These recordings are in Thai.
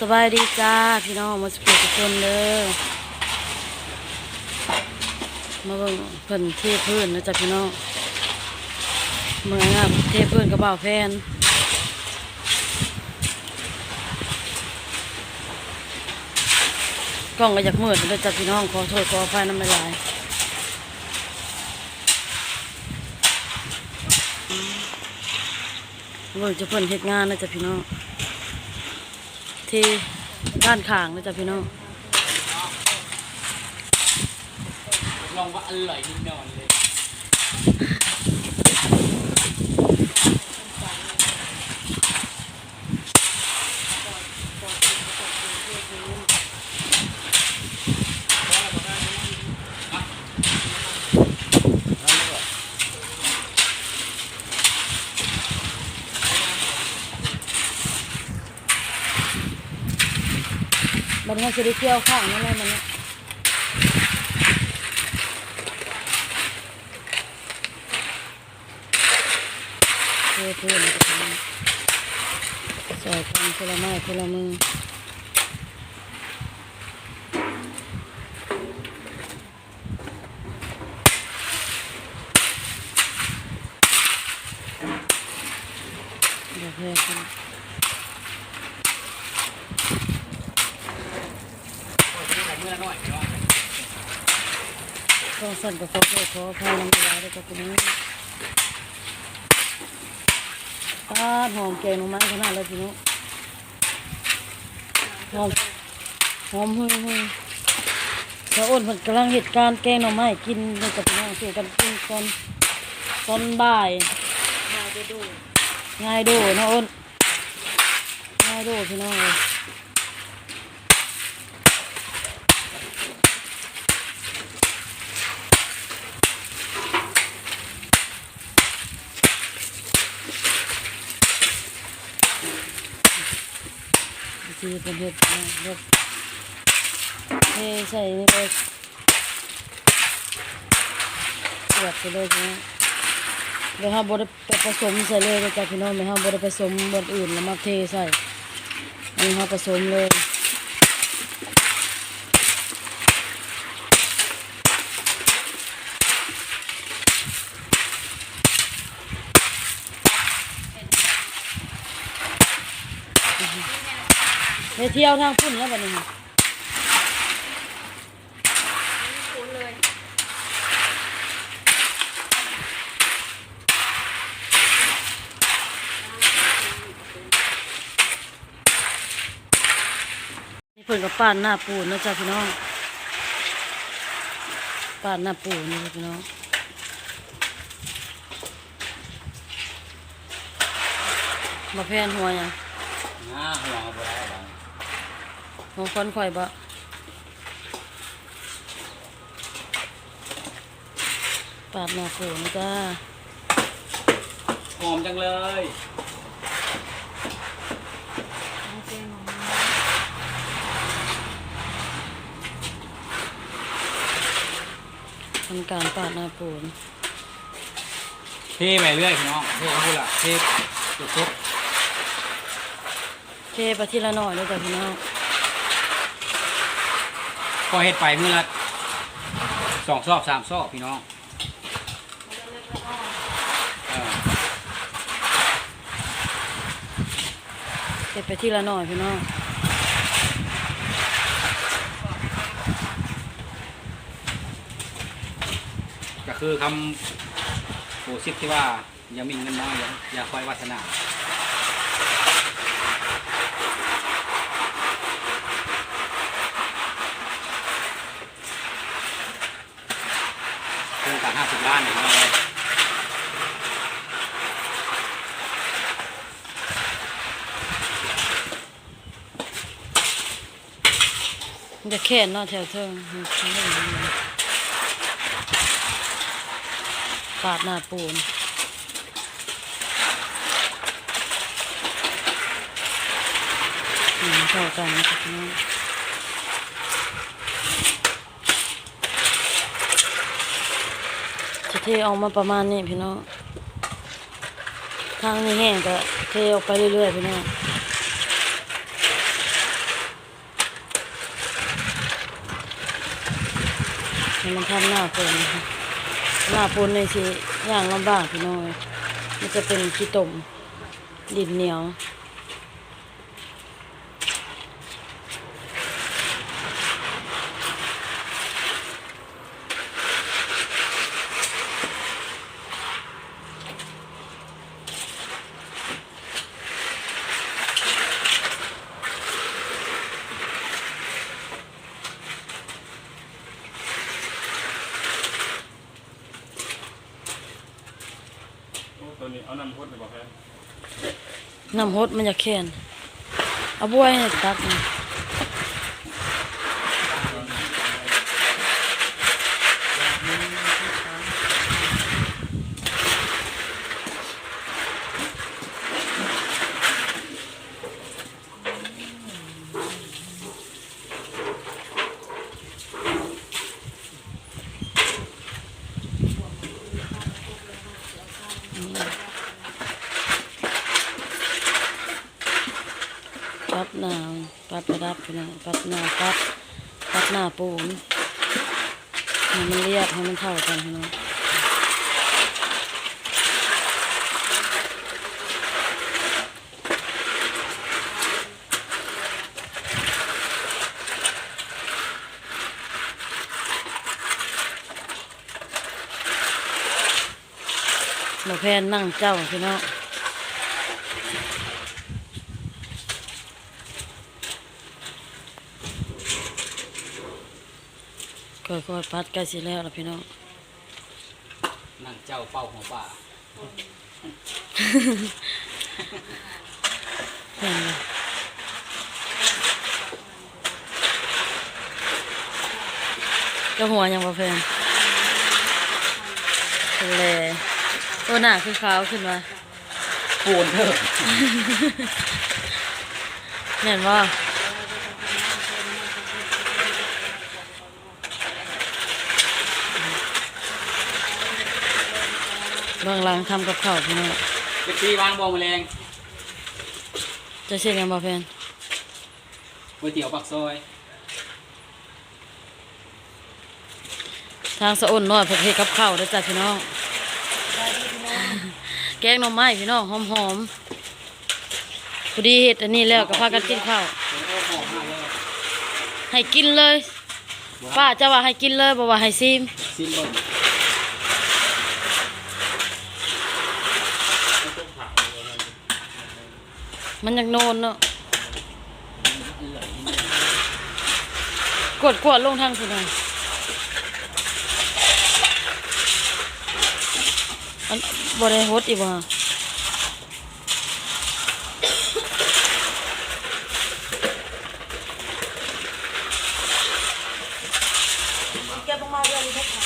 สบายดีจ้า พี่น้องมาสเกตทุกคนเด้อมาเบิ่งเพิ่นเทพื้นนะจ๊ะพี่น้องเมื่องามเทพื้นกระเป๋าแฟนกล้องก็อยากมืดเลยจ้ะพี่น้องขอโทษขออภัยน้ำลายเบิ่งจะเพิ่นเฮ็ดงานนะจ๊ะพี่น้อง ที่ด้านข้างนะจ๊ะพี่น้องลองว่าอร่อยนิดหน่อยเลย มันให้สิได้เที่ยวข้างนั่นแหละมันเนี่ยเพื่อเพื่อนจะทำใส่กันคนละไม้คนละมือเดี๋ยวเพื่อนกัน เมื่อหน่อยเนาะ ก็สั่นกับขอโทษขออภัยน้ำลายด้วยกับคุณนี้ป้าหอมแกงหน่อไม้ขนาดเลยพี่น้องหอมหอมหึ่งหึ่งสะอ้นเพิ่นกำลังเหตุการณ์แกงหน่อไม้กินเลยกับพี่น้องสู่กันกินตอนตอนบ่ายง่ายดูง่ายดูนะอ้นง่ายดูพี่น้อง ทีเป็นเห็ดนะเห็ดเทใส่นี่ไปเสียบไปเลยนะเดี๋ยวห้าบดไปผสมใส่เลยจ๊ะพี่น้องไม่ห้าบดไปผสมบดอื่นแล้วมาเทใส่อันนี้ห้าผสมเลย เที่ยวทางพุ่นแล้วบัดนี้นี่เพิ่นกับป้านหน้าปูนนะจ๊ะพี่น้องป้านหน้าปูนนะจ๊ะพี่น้องมาแพนหัวยัง อ่าหัวเอาไปได้หรอ หัวคนข่อยบะปาดหน้าปูนะจ้าหอมจังเลยทำการปาดหน้าปูนเทไปเรื่อยพี่น้องเทเขาพูดละเทจุดทุกเทไปทีละหน่อยเลยจ้ะพี่น้อง ก็เฮ็ดไปเมื่อละสองซอบสามซอบพี่น้องเออเทไปทีละหน่อยพี่น้องก็คือคำโูสิบที่ว่าอย่ามีเงินน้อยอย่าอย่าคอยวาสนาโครงการ ห้าสิบล้านเนี่ยเรามันจะแค่นเนาแถวเทิงปาดหน้าปูนอืมเข้ากันนะ เทออกมาประมาณนี้พี่น้องทางนี้แห้งก็เทออกไปเรื่อยๆพี่น้องมันทำหน้าฝนหน้าฝนในสิอย่างลำบากพี่น้องมันจะเป็นขี้ตมดินเหนียว นี้เอาน้ำพุดเลยบอกแพนน้ำฮดมันจะแค้นเอาบ้วยให้ตักนี่อย ปัดหน้าปัดประดับ พี่น้องปัดหน้าปัดปัดหน้าปูนให้มันเรียบให้มันเท่ากันพี่น้องหมอแพนนั่งเจ้าพี่น้อง ค่อยๆพัดใกล้สิแล้วล่ะพี่น้องนั่งเจ้าเป้าหัวป่าเห็นไหมเจะหัวยังบ่แพงเลยตัวหน้าคือขาวขึ้นมาโกนเถอะ เห็นว่ เบื้องหลังทำกับข้าวพี่น้องเป็นปีวางบองแมลงจะเช่นยังบ่แพนก๋วยเตี๋ยวปักซอย ทางสะอ้นน้อยเพิ่นเฮ็ดกับข้าวเด้อจ้ะพี่น้อง แกงหน่อไม้พี่น้องหอมๆพอดีเฮ็ดอันนี้แล้วก็พากันกินข้าวโอ้โหหอมมากเลยให้กินเลย ป้าจะว่าให้กินเลยบ่ว่าให้ซิมซิมเบิ้ มันยังโนนเนาะกดกวดลงทางพี่น้องอันบ่ได้ฮดอีกบ่ฮะแกต้องมาเรื่องนี้ค่ะ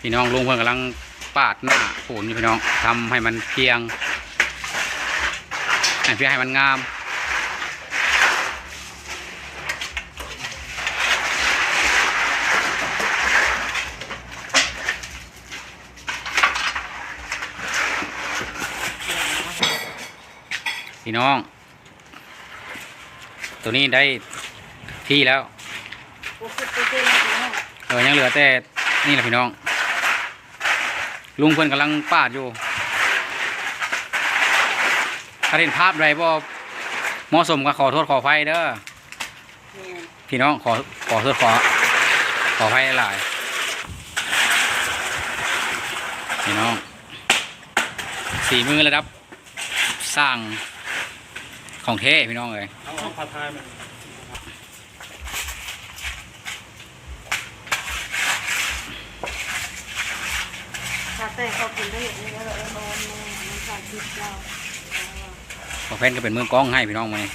พี่น้องลุงเพิ่นกำลัง ปาดหน้าปูนอยู่พี่น้องทำให้มันเพียงให้เพียงให้มันงามพี่น้อง ตัวนี้ได้ที่แล้วเออยังเหลือแต่นี่แหละพี่น้อง ลุงเพิ่นกำลังปาดอยู่ถ้าเห็นภาพใดบ่เหมาะสมก็ขอโทษขออภัยเด้อพี่น้องขอขอโทษขอ ขออภัยหลายพี่น้องสี่มือระดับสร้างของเท่พี่น้องเลยเอาเอาผัดไทยมัน แต่เขากินได้อย่างนี้แล้วเรานอนมันขาดทิพย์เราขอแฟนก็เป็นมือกล้องให้พี่น้องมานี่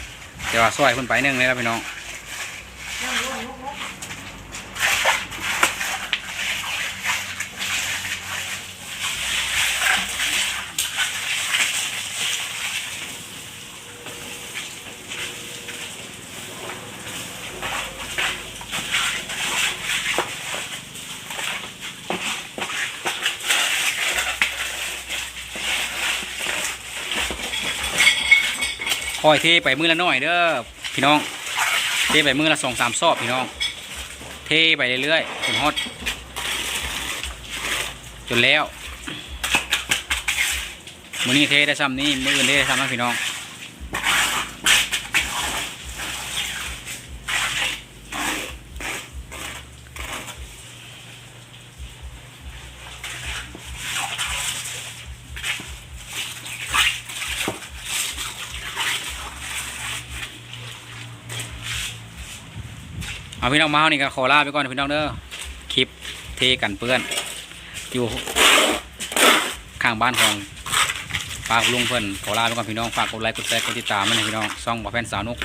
แต่ว่าซอยเพิ่นไปหนึงเลยแล้วพี่น้อง คอยเทไปมือละหน่อยเด้อพี่น้อง เทไปมือละสองสามซอบพี่น้อง เทไปเรื่อยๆจนฮอดจนแล้วมือนี้เทได้ซ้ำนี้มืออื่นเทได้ซ้ำนั้นพี่น้อง เอาพี่น้องมาเฮานี่ก็ขอลาไปก่อนพี่น้องเด้อคลิปเทกันเปื้อน อยู่ข้างบ้านของฝากลุงเพิ่อนขอลาไปก่อนพี่น้องฝากกดไลค์กดแชร์กดติดตามมันให้พี่น้องซ่องบ่าแฟนสาวนุก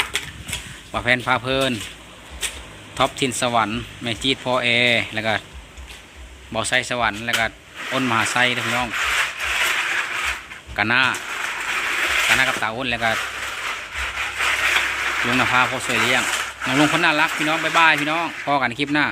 บ่าแฟนพาเพลินท็อปทินสวรรค์แม่จีดพอเอแล้วก็บ่อไซสวรรค์แล้วก็อ้นมหาไซเด้อพี่น้องกันหน้ากันหน้ากับตาอ้นแล้วก็ลุงนภาพ่อสวยเลี้ยง น้องลุงคนน่ารักพี่น้องบ๊ายบายพี่น้องพอกันในคลิปหน้า